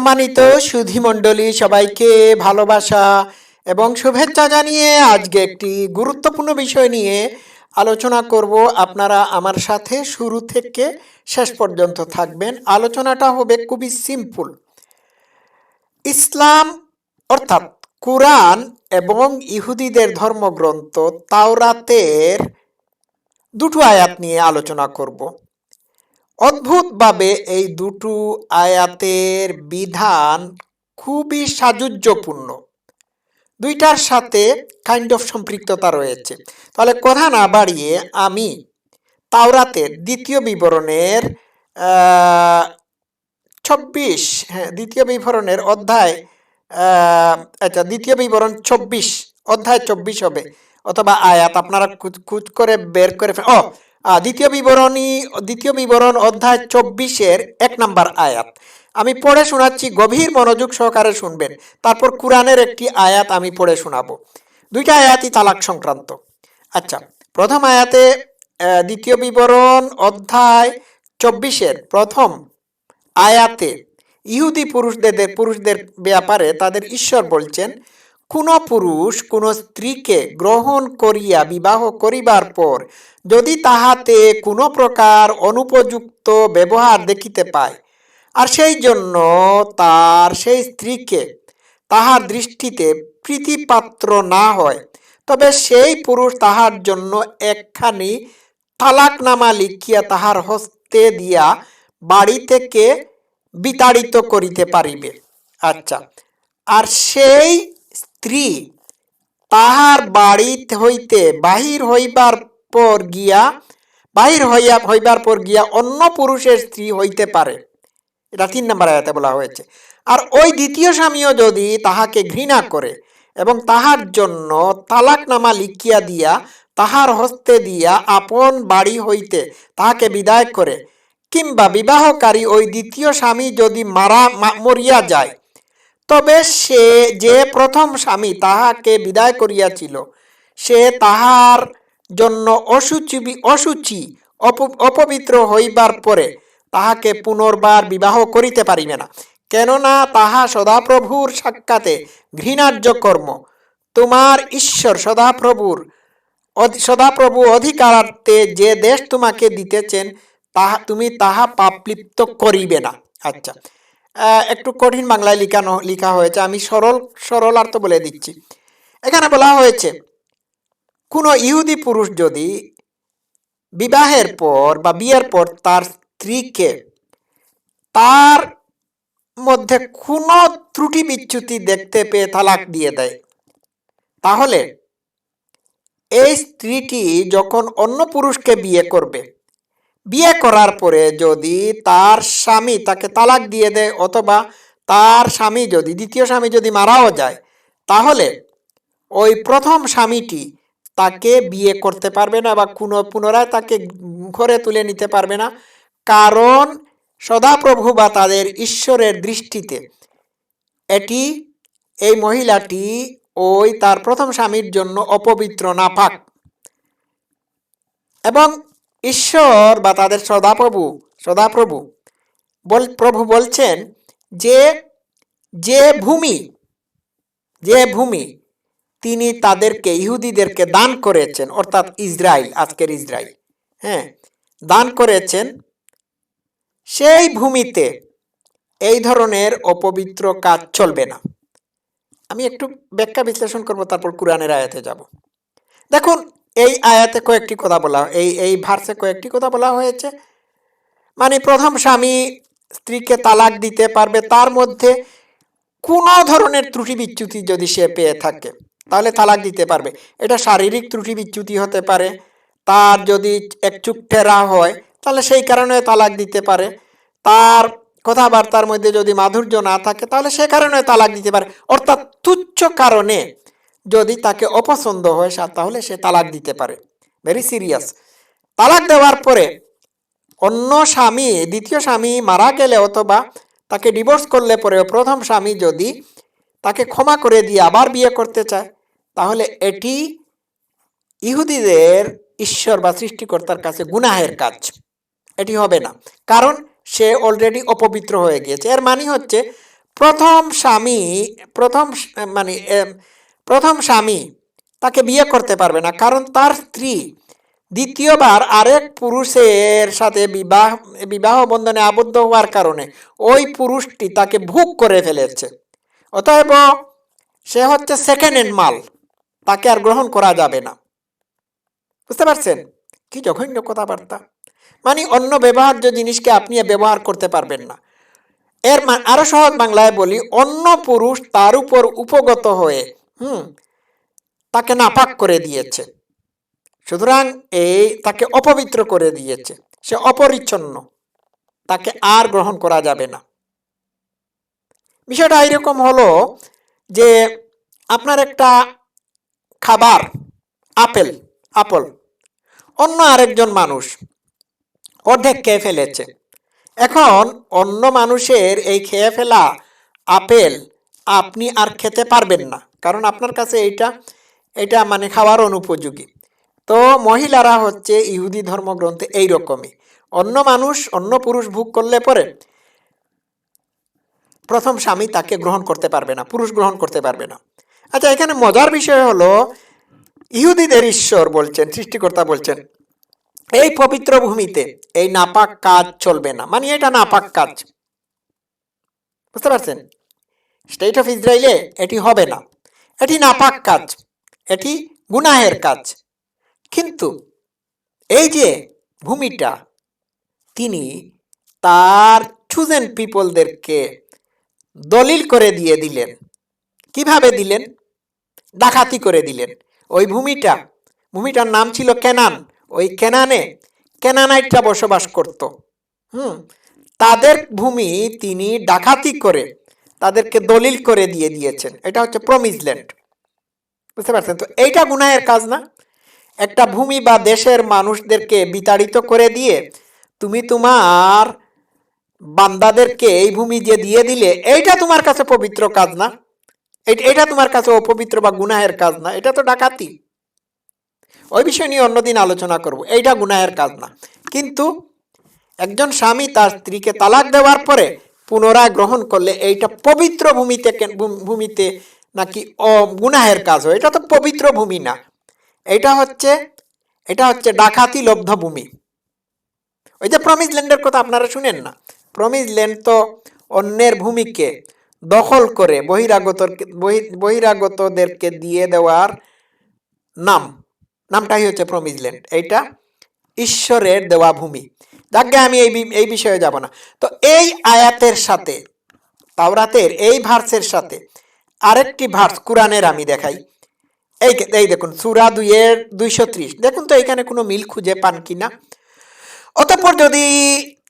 সম্মানিত সুধীমণ্ডলী সবাইকে ভালোবাসা এবং শুভেচ্ছা জানিয়ে আজকে একটি গুরুত্বপূর্ণ বিষয় নিয়ে আলোচনা করব। আপনারা আমার সাথে শুরু থেকে শেষ পর্যন্ত থাকবেন। আলোচনাটা হবে খুবই সিম্পল। ইসলাম অর্থাৎ কোরআন এবং ইহুদিদের ধর্মগ্রন্থ তাওরাতের দুটো আয়াত নিয়ে আলোচনা করব। অদ্ভুতভাবে এই দুটো আয়াতের বিধান খুবই সাজুজ্যপূর্ণ দুইটার সাথে কাইন্ড অফ সম্পৃক্ততা রয়েছে। তাহলে কথা না বাড়িয়ে আমি তাওরাতের দ্বিতীয় বিবরণের ছব্বিশ হ্যাঁ দ্বিতীয় বিবরণের অধ্যায় আচ্ছা দ্বিতীয় বিবরণ চব্বিশ অধ্যায় চব্বিশ হবে। অথবা আয়াত আপনারা কুচ করে বের করে ও দ্বিতীয় বিবরণী, দ্বিতীয় বিবরণ অধ্যায় চব্বিশের এক নাম্বার আয়াত। আমি পড়ে শোনাচ্ছি, গভীর মনোযোগ সহকারে শুনবেন। তারপর কোরআনের একটি আয়াত আমি পড়ে শোনাবো। দুইটা আয়াতই তালাক সংক্রান্ত। আচ্ছা প্রথম আয়াতে দ্বিতীয় বিবরণ অধ্যায় চব্বিশের প্রথম আয়াতে, ইহুদি পুরুষদের পুরুষদের ব্যাপারে তাদের ঈশ্বর বলছেন কোন পুরুষ কোন স্ত্রীকে গ্রহণ করিয়া বিবাহ করিবার পর যদি তাহাতে কোনো প্রকার অনুপযুক্ত ব্যবহার দেখিতে পায়, আর সেই জন্য তার সেই স্ত্রীকে তাহার দৃষ্টিতে প্রীতিপাত্র না হয়, তবে সেই পুরুষ তাহার জন্য একখানি তালাকনামা লিখিয়া তাহার হস্তে দিয়া বাড়ি থেকে বিতাড়িত করিতে পারিবে। আচ্ছা আর সেই স্ত্রী তাহার বাড়ি হইতে বাহির হইবার পর গিয়া, বাহির হইয়া, হইবার পর গিয়া অন্য পুরুষের স্ত্রী হইতে পারে। এটা তিন নম্বর আয়াতে বলা হয়েছে। আর ওই দ্বিতীয় স্বামীও যদি তাহাকে ঘৃণা করে এবং তাহার জন্য তালাকনামা লিখিয়া দিয়া, তাহার হস্তে দিয়া আপন বাড়ি হইতে তাহাকে বিদায় করে, কিংবা বিবাহকারী ওই দ্বিতীয় স্বামী যদি মারা মরিয়া যায় তবে সে যে প্রথম স্বামী তাহাকে বিদায় করিয়াছিল, সে তাহার জন্য অসুচি অসুচি, অপ- অপবিত্র হইবার পরে তাহাকে পুনর্বার বিবাহ করিতে পারিবে না। কেননা তাহা সদাপ্রভুর সাক্ষাতে ঘৃণার্য কর্ম। তোমার ঈশ্বর সদাপ্রভুর সদাপ্রভু অধিকারার্থে যে দেশ তোমাকে দিতেছেন, তাহা, তুমি তাহা পাপলিপ্ত করিবে না। আচ্ছা একটু কঠিন বাংলায় লিখানো, লেখা হয়েছে। আমি সরল সরলার্থ বলে দিচ্ছি। এখানে বলা হয়েছে, কোনো ইহুদি পুরুষ যদি বিবাহের পর বা বিয়ের পর তার স্ত্রীকে তার মধ্যে কোনো ত্রুটি বিচ্যুতি দেখতে পেয়ে তালাক দিয়ে দেয়, তাহলে এই স্ত্রীটি যখন অন্য পুরুষকে বিয়ে করবে বিয়ে করার পরে যদি তার স্বামী তাকে তালাক দিয়ে দেয় অথবা তার স্বামী যদি, দ্বিতীয় স্বামী যদি মারাও যায়, তাহলে ওই প্রথম স্বামীটি তাকে বিয়ে করতে পারবে না বা কোনো পুনরায় তাকে ঘরে তুলে নিতে পারবে না। কারণ সদাপ্রভু বা তাদের ঈশ্বরের দৃষ্টিতে এটি, এই মহিলাটি ওই তার প্রথম স্বামীর জন্য অপবিত্র, নাপাক। এবং ঈশ্বর বা তাদের সদাপ্রভু সদাপ্রভু বল, প্রভু বলছেন যে যে ভূমি যে ভূমি তিনি তাদেরকে, ইহুদিদেরকে দান করেছেন, অর্থাৎ ইসরায়েল আজকের ইসরায়েল হ্যাঁ দান করেছেন সেই ভূমিতে এই ধরনের অপবিত্র কাজ চলবে না। আমি একটু ব্যাখ্যা বিশ্লেষণ করব, তারপর কোরআনের আয়াতে যাব। দেখুন এই আয়াতে কয়েকটি কথা বলা এই এই ভার্সে কয়েকটি কথা বলা হয়েছে। মানে প্রথম স্বামী স্ত্রীকে তালাক দিতে পারবে, তার মধ্যে কোনো ধরনের ত্রুটি বিচ্যুতি যদি সে পেয়ে থাকে, তাহলে তালাক দিতে পারবে। এটা শারীরিক ত্রুটি বিচ্যুতি হতে পারে, তার যদি একচুক টেরা হয়, তাহলে সেই কারণে তালাক দিতে পারে। তার কথাবার্তার মধ্যে যদি মাধুর্য না থাকে, তাহলে সে কারণে তালাক দিতে পারে। অর্থাৎ তুচ্ছ কারণে যদি তাকে অপছন্দ হয় তাহলে সে তালাক দিতে পারে। ভেরি সিরিয়াস তালাক দেওয়ার পরে অন্য স্বামী, দ্বিতীয় স্বামী মারা গেলে অথবা তাকে ডিভোর্স করলে পরে প্রথম স্বামী যদি তাকে ক্ষমা করে দিয়ে আবার বিয়ে করতে চায়, তাহলে এটি ইহুদিদের ঈশ্বর বা সৃষ্টিকর্তার কাছে গুনাহের কাজ। এটি হবে না। কারণ সে অলরেডি অপবিত্র হয়ে গিয়েছে। এর মানে হচ্ছে প্রথম স্বামী, প্রথম মানে প্রথম স্বামী, তাকে বিয়ে করতে পারবে না, কারণ তার স্ত্রী দ্বিতীয়বার আরেক পুরুষের সাথে বিবাহ বিবাহ বন্ধনে আবদ্ধ হওয়ার কারণে ওই পুরুষটি তাকে ভোগ করে ফেলেছে। অতএব সে হচ্ছে সেকেন্ড হ্যান্ড মাল, তাকে আর গ্রহণ করা যাবে না। বুঝতে পারছেন? কি জঘন্য কথাবার্তা। মানে অন্য ব্যবহার্য জিনিসকে আপনি ব্যবহার করতে পারবেন না। এর মা- আরও সহজ বাংলায় বলি, অন্য পুরুষ তার উপর উপগত হয়ে হুম তাকে নাপাক করে দিয়েছে। সুতরাং এই তাকে অপবিত্র করে দিয়েছে। সে অপরিচ্ছন্ন। তাকে আর গ্রহণ করা যাবে না। বিষয়টা এরকম হলো যে আপনার একটা খাবার আপেল আপেল অন্য আরেকজন মানুষ অর্ধেক খেয়ে ফেলেছে। এখন অন্য মানুষের এই খেয়ে ফেলা আপেল আপনি আর খেতে পারবেন না। কারণ আপনার কাছে এইটা এটা মানে খাওয়ার অনুপযোগী। তো মহিলারা হচ্ছে ইহুদি ধর্মগ্রন্থে এই রকমই অন্য মানুষ, অন্য পুরুষ ভোগ করলে পরে প্রথম স্বামী তাকে গ্রহণ করতে পারবে না, পুরুষ গ্রহণ করতে পারবে না। আচ্ছা এখানে মজার বিষয় হলো, ইহুদিদের ঈশ্বর বলছেন, সৃষ্টিকর্তা বলছেন, এই পবিত্র ভূমিতে এই নাপাক কাজ চলবে না। মানে এটা নাপাক কাজ। বুঝতে পারছেন? স্টেট অফ ইসরায়েলে এটি হবে না। এটি নাপাক কাজ, এটি গুনাহের কাজ। কিন্তু এই যে ভূমিটা, তিনি তার চুজেন পিপলদেরকে দলিল করে দিয়ে দিলেন। কীভাবে দিলেন? ডাকাতি করে দিলেন। ওই ভূমিটা, ভূমিটার নাম ছিল কেনান। ওই কেনানে কেনানাইটরা বসবাস করত। হুম, তাদের ভূমি তিনি ডাকাতি করে তাদেরকে দলিল করে দিয়ে দিয়েছেন। এটা হচ্ছে প্রমিস ল্যান্ড বুঝতে পারছেন? তো এইটা গুনায়ের কাজ না। একটা ভূমি বা দেশের মানুষদেরকে বিতাড়িত করে দিয়ে তুমি তোমার বান্দাদেরকে এই ভূমি যে দিয়ে দিলে এইটা তোমার কাছে পবিত্র কাজ না। এট- এটা তোমার কাছে অপবিত্র বা গুনাহের কাজ না। এটা তো ডাকাতি। ওই বিষয় নিয়ে অন্যদিন আলোচনা করব। এইটা গুনাহের কাজ না। কিন্তু একজন স্বামী তার স্ত্রীকে তালাক দেওয়ার পরে পুনরায় গ্রহণ করলে এইটা পবিত্র ভূমিতে ভূমিতে নাকি ও গুনাহের কাজ হয়? এটা তো পবিত্র ভূমি না। এটা হচ্ছে এটা হচ্ছে ডাকাতি লব্ধ ভূমি। ওই যে প্রমিস ল্যান্ডের কথা আপনারা শুনেন না? প্রমিস ল্যান্ড তো অন্যের ভূমিকে দখল করে বহিরাগত বহিরাগতদেরকে দিয়ে দেওয়ার নাম। নামটাই হচ্ছে প্রমিস ল্যান্ড এইটা ঈশ্বরের দেওয়া ভূমি। যাকে আমি এই এই বিষয়ে যাব না। তো এই আয়াতের সাথে, তাওরাতের এই ভার্সের সাথে আরেকটি ভার্স কোরআনের আমি দেখাই। এই এই দেখুন, সুরা দুইয়ের দুইশো ত্রিশ। দেখুন তো এখানে কোনো মিল খুঁজে পান কি না। অতঃপর যদি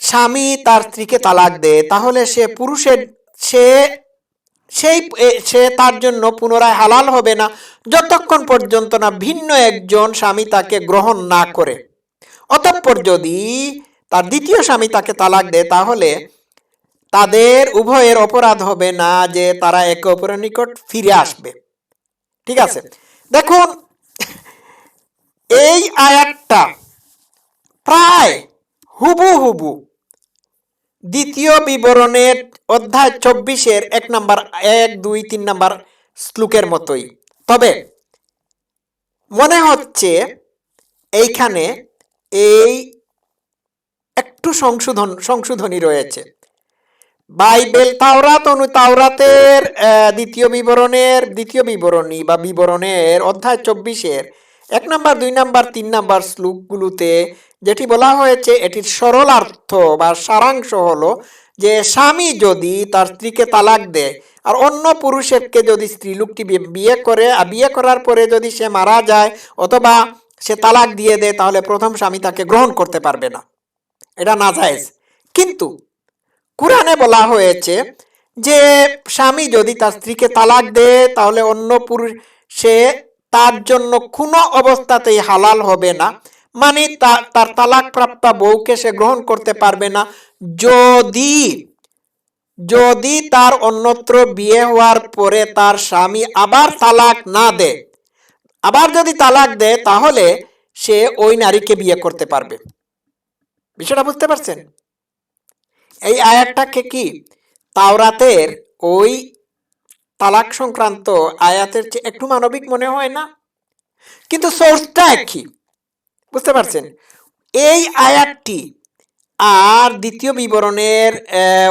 স্বামী তার স্ত্রীকে তালাক দেয়, তাহলে সে পুরুষের, সে, সেই সে তার জন্য পুনরায় হালাল হবে না, যতক্ষণ পর্যন্ত না ভিন্ন একজন স্বামী তাকে গ্রহণ না করে। অতঃপর যদি তার দ্বিতীয় স্বামী তাকে তালাক দেয়, তাহলে তাদের উভয়ের অপরাধ হবে না যে তারা একে অপরের নিকট ফিরে আসবে। ঠিক আছে? দেখুন, এই আয়াতটা প্রায় হুবু হুবু দ্বিতীয় বিবরণের অধ্যায় চব্বিশের এক নাম্বার, এক, দুই, তিন নাম্বার শ্লোকের মতোই। তবে মনে হচ্ছে এইখানে এই একটু সংশোধন, সংশোধনী রয়েছে। বাইবেল, তাওরাত অনু তাওরাতের দ্বিতীয় বিবরণের, দ্বিতীয় বিবরণী বা বিবরণের অধ্যায় চব্বিশের এক নাম্বার, দুই নাম্বার, তিন নাম্বার শ্লোকগুলোতে যেটি বলা হয়েছে, এটির সরলার্থ বা সারাংশ হলো যে স্বামী যদি তার স্ত্রীকে তালাক দেয় আর অন্য পুরুষেরকে যদি স্ত্রী লোকটি বিয়ে করে, আর বিয়ে করার পরে যদি সে মারা যায় অথবা সে তালাক দিয়ে দেয়, তাহলে প্রথম স্বামী তাকে গ্রহণ করতে পারবে না। এটা না জায়েজ কিন্তু কোরআনে বলা হয়েছে যে স্বামী যদি তার স্ত্রীকে তালাক দেয়, তাহলে অন্য পুরুষ, সে তার জন্য কোনো অবস্থাতেই হালাল হবে না। মানে তার তালাক প্রাপ্তা বউকে সে গ্রহণ করতে পারবে না। যদি যদি তার অন্যত্র বিয়ে হওয়ার পরে তার স্বামী আবার তালাক না দেয় আবার যদি তালাক দেয়, তাহলে সে ওই নারীকে বিয়ে করতে পারবে। বিষয়টা বুঝতে পারছেন? এই আয়াতটাকে কি? তাওরাতের ওই তালাক সংক্রান্ত আয়াতের চেয়ে একটু মানবিক মনে হয় না? কিন্তু সোর্সটা একই। বুঝতে পারছেন? এই আয়াতটি আর দ্বিতীয় বিবরণের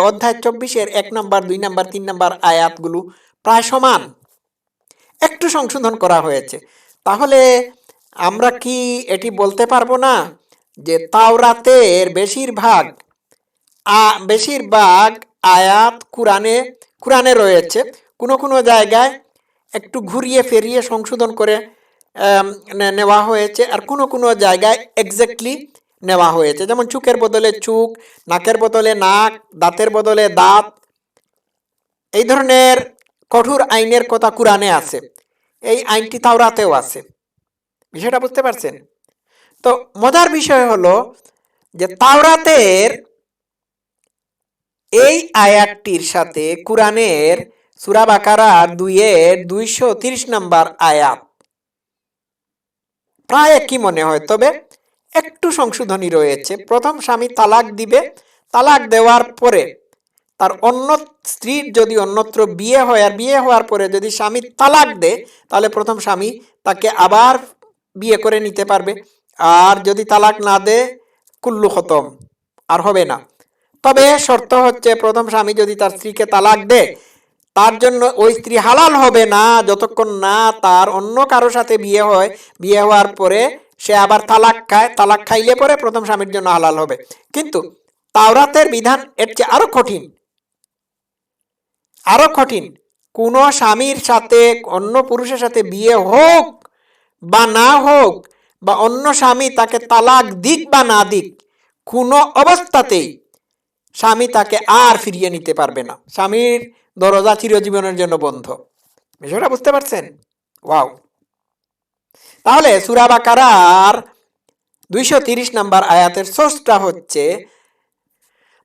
অধ্যায় চব্বিশের এক নম্বর, দুই নম্বর, তিন নম্বর আয়াতগুলো প্রায় সমান। একটু সংশোধন করা হয়েছে। তাহলে আমরা কি এটি বলতে পারব না যে তাওরাতের বেশিরভাগ বেশিরভাগ আয়াত কোরআনে কোরআনে রয়েছে। কোনো কোনো জায়গায় একটু ঘুরিয়ে ফেরিয়ে সংশোধন করে নেওয়া হয়েছে আর কোনো কোনো জায়গায় এক্স্যাক্টলি নেওয়া হয়েছে। যেমন চুকের বদলে চুক, নাকের বদলে নাক, দাঁতের বদলে দাঁত। এই ধরনের কঠোর আইনের কথা কোরআনে আছে। এই আইনটি তাওরাতেও আছে। বিষয়টা বুঝতে পারছেন? তো মজার বিষয় হলো যে তাওরাতের এই আয়াতটির সাথে কোরআনের সুরা বাকারার দুইয়ের দুইশো তিরিশ নম্বর আয়াত। প্রায় একই মনে হয়, তবে একটু সংশোধনী রয়েছে। প্রথম স্বামী তালাক দিবে, তালাক দেওয়ার পরে তার অন্য স্ত্রীর যদি অন্যত্র বিয়ে হয় আর বিয়ে হওয়ার পরে যদি স্বামী তালাক দেয়, তাহলে প্রথম স্বামী তাকে আবার বিয়ে করে নিতে পারবে। আর যদি তালাক না দেয়, কুল্লু খতম, আর হবে না। তবে শর্ত হচ্ছে প্রথম স্বামী যদি তার স্ত্রীকে তালাক দেয়, তার জন্য ওই স্ত্রী হালাল হবে না। যতক্ষণ না তার অন্য কারও সাথে বিয়ে হয়, বিয়ে হওয়ার পরে সে আবার তালাক খায়, তালাক খাইলে পরে প্রথম স্বামীর জন্য হালাল হবে। কিন্তু তাওরাতের বিধান এর চেয়ে আরও কঠিন। আরও কঠিন। কোনো স্বামীর সাথে, অন্য পুরুষের সাথে বিয়ে হোক বা না হোক, বা অন্য স্বামী তাকে তালাক দিক বা না দিক, কোনো অবস্থাতেই স্বামী তাকে আর ফিরিয়ে নিতে পারবে না। স্বামীর দরজা চিরজীবনের জন্য বন্ধ। বিষয়টা বুঝতে পারছেন? ওয়াও। তাহলে সুরাবাকারার দুইশো তিরিশ নাম্বার আয়াতের সোর্সটা হচ্ছে,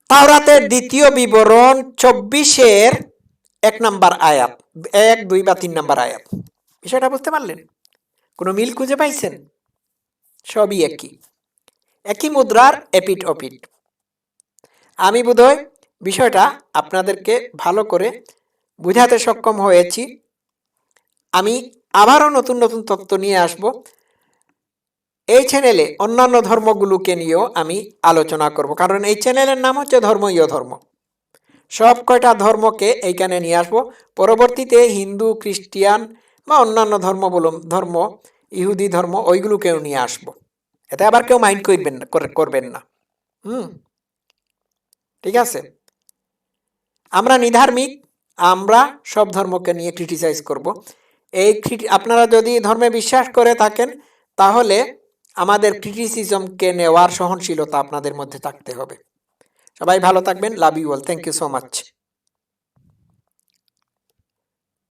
তাওরাতের দ্বিতীয় বিবরণ চব্বিশের এক নাম্বার আয়াত, এক, দুই বা তিন নাম্বার আয়াত। বিষয়টা বুঝতে পারলেন? কোনো মিল খুঁজে পাইছেন? সবই একই। একই মুদ্রার এপিট ওপিট আমি বোধহয় বিষয়টা আপনাদেরকে ভালো করে বুঝাতে সক্ষম হয়েছি। আমি আবারও নতুন নতুন তত্ত্ব নিয়ে আসব। এই চ্যানেলে অন্যান্য ধর্মগুলোকে নিয়েও আমি আলোচনা করব। কারণ এই চ্যানেলের নাম হচ্ছে ধর্মীয় ধর্ম। সব কয়টা ধর্মকে এইখানে নিয়ে আসব। পরবর্তীতে হিন্দু, খ্রিস্টিয়ান বা অন্যান্য ধর্ম বলুন, ধর্ম, ইহুদি ধর্ম, ওইগুলোকেও নিয়ে আসব। এতে আবার কেউ মাইন্ড করবেন না করবেন না। হুম? ঠিক আছে? আমরা নিধার্মিক, আমরা সব ধর্মকে নিয়ে ক্রিটিসাইজ করব। এই আপনারা যদি ধর্মে বিশ্বাস করে থাকেন, তাহলে আমাদের ক্রিটিসিজমকে নেওয়ার সহনশীলতা আপনাদের মধ্যে থাকতে হবে। সবাই ভালো থাকবেন love you all thank you so much